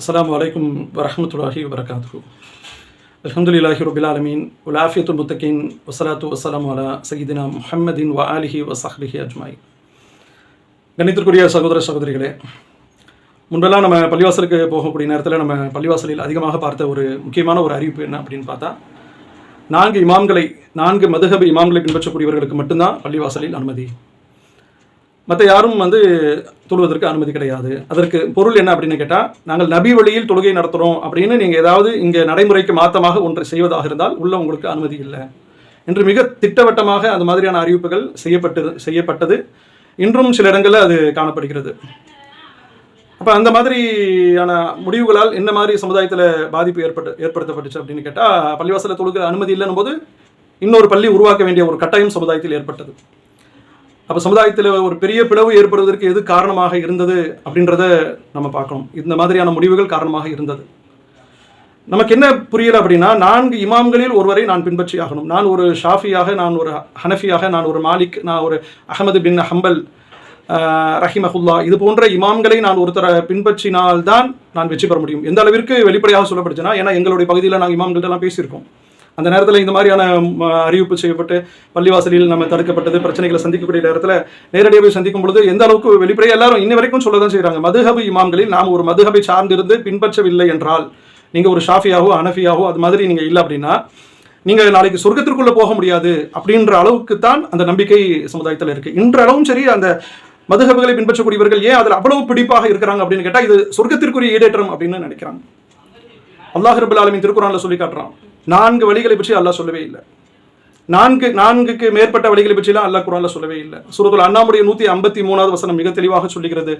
السلام عليكم ورحمة الله وبركاته الحمد لله رب العالمين والعافية المتقين والصلاة والسلام على سيدنا محمد وآله وصحبه أجمعين கணித்திற்குரிய சகோதர சகோதரிகளே முன்பெல்லாம் நம்ம பள்ளிவாசலுக்கு போகக்கூடிய நேரத்தில் நம்ம பள்ளிவாசலில் அதிகமாக பார்த்த ஒரு முக்கியமான ஒரு அறிவிப்பு என்ன அப்படின்னு பார்த்தா நான்கு இமாம்களை நான்கு மதுகப இமாம்களை பின்பற்றக்கூடியவர்களுக்கு மட்டும்தான் பள்ளிவாசலில் அனுமதி மற்ற யாரும் வந்து தொழுவதற்கு அனுமதி கிடையாது. அதற்கு பொருள் என்ன அப்படின்னு கேட்டால் நாங்கள் நபி வழியில் தொழுகை நடத்துகிறோம் அப்படின்னு நீங்கள் ஏதாவது இங்கே நடைமுறைக்கு மாற்றமாக ஒன்றை செய்வதாக இருந்தால் உள்ள உங்களுக்கு அனுமதி இல்லை. என்று மிக திட்டவட்டமாக அந்த மாதிரியான அறிவிப்புகள் செய்யப்பட்டது செய்யப்பட்டது. இன்றும் சில இடங்களில் அது காணப்படுகிறது. அப்போ அந்த மாதிரியான முடிவுகளால் என்ன மாதிரி சமுதாயத்தில் பாதிப்பு ஏற்பட்டு ஏற்படுத்தப்பட்டுச்சு அப்படின்னு கேட்டால் பள்ளிவாசலில் தொழுகிற அனுமதி இல்லைன்னும் போது இன்னொரு பள்ளி உருவாக்க வேண்டிய ஒரு கட்டாயம் சமுதாயத்தில் ஏற்பட்டது. அப்போ சமுதாயத்தில் ஒரு பெரிய பிளவு ஏற்படுவதற்கு எது காரணமாக இருந்தது அப்படின்றத நம்ம பார்க்கணும். இந்த மாதிரியான முடிவுகள் காரணமாக இருந்தது. நமக்கு என்ன புரியல அப்படின்னா நான்கு இமாம்களில் ஒருவரை நான் பின்பற்றி ஆகணும். நான் ஒரு ஷாஃபியாக நான் ஒரு ஹனஃபியாக நான் ஒரு மாலிக் நான் ஒரு அகமது பின் ஹம்பல் ரஹிமஹுல்லா இது போன்ற இமாம்களை நான் ஒருத்தரை பின்பற்றினால்தான் நான் வெற்றி பெற முடியும். எந்த அளவிற்கு வெளிப்படையாக சொல்லப்படுச்சுன்னா ஏன்னா எங்களுடைய பகுதியில் நாங்கள் இமாம்கள்ட்டெல்லாம் பேசியிருக்கோம். அந்த நேரத்தில் இந்த மாதிரியான அறிவிப்பு செய்யப்பட்டு பள்ளிவாசலில் நம்ம தடுக்கப்பட்டது பிரச்சனைகளை சந்திக்கக்கூடிய நேரத்தில் நேரடியாக போய் சந்திக்கும் பொழுது எந்த அளவுக்கு வெளிப்படையாக எல்லாரும் இன்ன வரைக்கும் சொல்ல தான் செய்கிறாங்க மதுஹபு இமாம்களில் நாம் ஒரு மதுஹபை சார்ந்திருந்து பின்பற்றவில்லை என்றால் நீங்கள் ஒரு ஷாஃபியாவோ அனஃபியாவோ அது மாதிரி நீங்கள் இல்லை அப்படின்னா நீங்கள் நாளைக்கு சொர்க்கத்திற்குள்ளே போக முடியாது அப்படின்ற அளவுக்கு தான் அந்த நம்பிக்கை சமுதாயத்தில் இருக்குது இன்றளவும் சரி அந்த மதுகபுகளை பின்பற்றக்கூடியவர்கள் ஏன் அதில் அவ்வளவு பிடிப்பாக இருக்கிறாங்க அப்படின்னு கேட்டால் இது சொர்க்கத்திற்குரிய ஈடேற்றம் அப்படின்னு நினைக்கிறாங்க. அல்லாஹ் ரபுல் ஆலமின் திருக்குறான்ல சொல்லி காட்டுறான். நான்கு வழிகளை பற்றி அல்லாஹ் சொல்லவே இல்லை. நான்கு நான்குக்கு மேற்பட்ட வழிகளை பற்றிலாம் அல்லாஹ் குரான்ல சொல்லவே இல்லை. சுரத்துல் அண்ணாமுடைய நூத்தி ஐம்பத்தி மூணாவது வசனம் மிக தெளிவாக சொல்லுகிறது.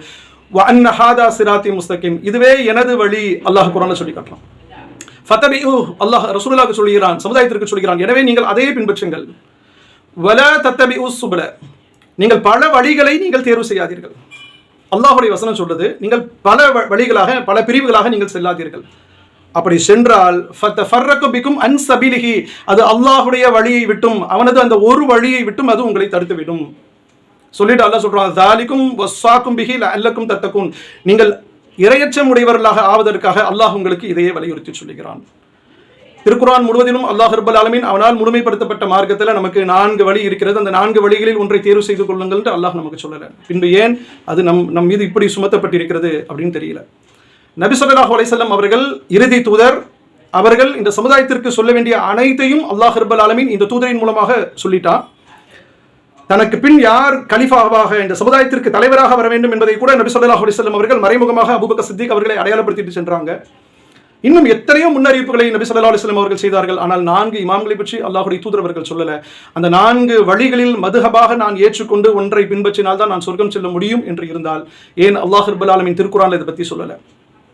அன்னஹாதா சிராத்தி முஸ்தகிம். இதுவே எனது வழி அல்லாஹ் குரான்ல சொல்லி காட்டுறான். ஃபத்தபி அல்லாஹ் ரசூலுல்லாஹ் சொல்கிறான் சமுதாயத்திற்கு சொல்கிறான் எனவே நீங்கள் அதையே பின்பற்றுங்கள். வல தத்தபி சுபல. நீங்கள் பல வழிகளை நீங்கள் தேர்வு செய்யாதீர்கள். அல்லாஹுடைய வசனம் சொல்றது நீங்கள் பல வழிகளாக பல பிரிவுகளாக நீங்கள் செல்லாதீர்கள். அப்படி சென்றால் பிக்கும் அன்சபிலிஹி அது அல்லாஹுடைய வழியை விட்டும் அவனது அந்த ஒரு வழியை விட்டும் அது உங்களை தடுத்துவிடும். சொல்லிட்டு அல்லாஹ் சொல்றான் தாலிக்கும் வஸ்ஸாக்கும் பிகி அல்லக்கும் தத்தக்கும் நீங்கள் இரையச்சம் உடையவர்களாக ஆவதற்காக அல்லாஹ் உங்களுக்கு இதையே வலியுறுத்தி சொல்லுகிறான். திருக்குரான் முழுவதிலும் அல்லாஹ் ஹர்பல் ஆலமின் அவனால் முழுமைப்படுத்தப்பட்ட மார்க்கத்தில் நமக்கு நான்கு வழி இருக்கிறது. அந்த நான்கு வழிகளில் ஒன்றை தேர்வு செய்து கொள்ளுங்கள் அல்லாஹ் நமக்கு சொல்லலை. பின்பு ஏன்? அது நம் நம் மீது இப்படி சுமத்தப்பட்டிருக்கிறது அப்படின்னு தெரியல. நபி சொல்லாஹ் அலைசல்லம் அவர்கள் இறுதி தூதர். அவர்கள் இந்த சமுதாயத்திற்கு சொல்ல வேண்டிய அனைத்தையும் அல்லாஹ் ஹர்பல் ஆலமின் இந்த தூதரின் மூலமாக சொல்லிட்டான் தனக்கு பின் யார் கலிஃபாவாக இந்த சமுதாயத்திற்கு தலைவராக வர வேண்டும் என்பதை கூட நபி சொல்லாஹ் அலிசல்லம் அவர்கள் மறைமுகமாக அபுபக்க சித்திக் அவர்களை அடையாளப்படுத்திட்டு சென்றாங்க. இன்னும் எத்தனையோ முன்னறிவிப்புகளை நபி சொல்லா அலிஸ்லாம் அவர்கள் செய்தார்கள். ஆனால் நான்கு இமாம்களை பற்றி அல்லாஹுடைய தூதர் அவர்கள் சொல்லல. அந்த நான்கு வழிகளில் மதுகபாக நான் ஏற்றுக்கொண்டு ஒன்றை பின்பற்றினால் தான் நான் சொர்க்கம் செல்ல முடியும் என்று இருந்தால் ஏன் அல்லாஹ் ஹர்பல் ஆலமின் திருக்குறான் இதை பற்றி சொல்லலை?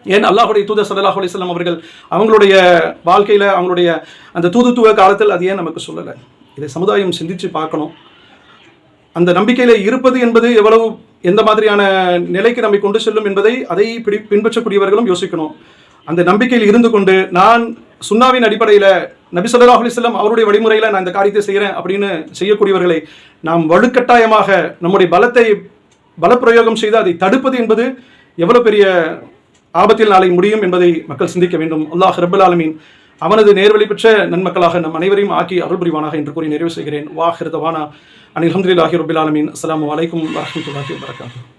ஏன் அல்லாஹுடைய தூதர் சல்லாஹ் அலிஸ்லாம் அவர்கள் அவங்களுடைய வாழ்க்கையில் அவங்களுடைய அந்த தூதுத்துவ காலத்தில் அது ஏன் நமக்கு சொல்லலை? இதை சமுதாயம் சிந்தித்து பார்க்கணும். அந்த நம்பிக்கையில் இருப்பது என்பது எவ்வளவு எந்த மாதிரியான நிலைக்கு நம்மை கொண்டு செல்லும் என்பதை அதை பிடி பின்பற்றக்கூடியவர்களும் யோசிக்கணும். அந்த நம்பிக்கையில் இருந்து கொண்டு நான் சுண்ணாவின் அடிப்படையில் நபி சொல்லாஹ் அலிஸ்லாம் அவருடைய வழிமுறையில் நான் இந்த காரியத்தை செய்கிறேன் அப்படின்னு செய்யக்கூடியவர்களை நாம் வலுக்கட்டாயமாக நம்முடைய பலத்தை பலப்பிரயோகம் செய்து அதை தடுப்பது என்பது எவ்வளோ பெரிய ஆபத்தில் நாளை முடியும் என்பதை மக்கள் சிந்திக்க வேண்டும். அல்லாஹ் ரபுல் ஆலமீன் அவனது நேர்வழி பெற்ற நன்மக்களாக நம் அனைவரையும் ஆக்கி அருள் புரிவானாக என்று கூறி நிறைவு செய்கிறேன். வாஹிருதவானா. அனில் அஹமதுல்லாஹி ரபுல் ஆலமீன். அஸ்லாம் வலைக்கம் வரமத்துல்லாஹி வரகாத்து